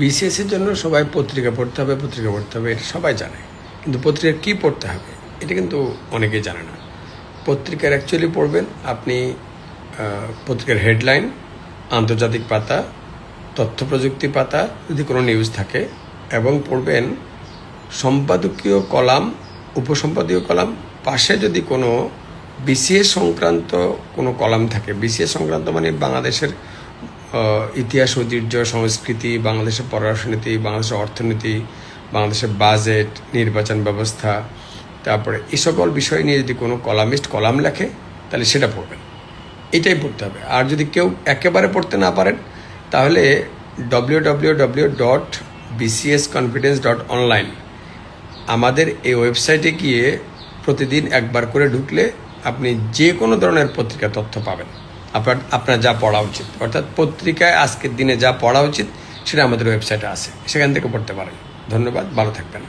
BCS এর জন্য সবাই পত্রিকা পড়তে হবে, পত্রিকা পড়তে হবে, এটা সবাই জানে। কিন্তু পত্রিকা কী পড়তে হবে, এটা কিন্তু অনেকেই জানে না। পত্রিকার অ্যাকচুয়ালি পড়বেন আপনি পত্রিকার হেডলাইন আন্তর্জাতিক পাতা, তথ্য প্রযুক্তি পাতা, যদি কোনো নিউজ থাকে, এবং পড়বেন সম্পাদকীয় কলাম, উপসম্পাদকীয় কলাম, পাশে যদি কোনো বিসিএস সংক্রান্ত কোনো কলাম থাকে বিসিএস সংক্রান্ত মানে বাংলাদেশের ইতিহাস, ঐতিহ্য, সংস্কৃতি, বাংলাদেশের পররাষ্ট্রনীতি, বাংলাদেশের অর্থনীতি, বাংলাদেশের বাজেট, নির্বাচন ব্যবস্থা, তারপরে এই সকল বিষয় নিয়ে যদি কোনো কলামিস্ট কলাম লেখে, তাহলে সেটা পড়বেন। এটাই পড়তে হবে। আর যদি কেউ একেবারে পড়তে না পারেন, তাহলে W W W dot BCS confidence dot online আমাদের এই ওয়েবসাইটে গিয়ে প্রতিদিন একবার করে ঢুকলে আপনি যে কোনো ধরনের পত্রিকা তথ্য পাবেন। আপনার আপনার যা পড়া উচিত। অর্থাৎ পত্রিকায় আজকের দিনে যা পড়া উচিত, সেটা আমাদের ওয়েবসাইটে আছে। সেখান থেকে পড়তে পারেন। ধন্যবাদ, ভালো থাকবেন।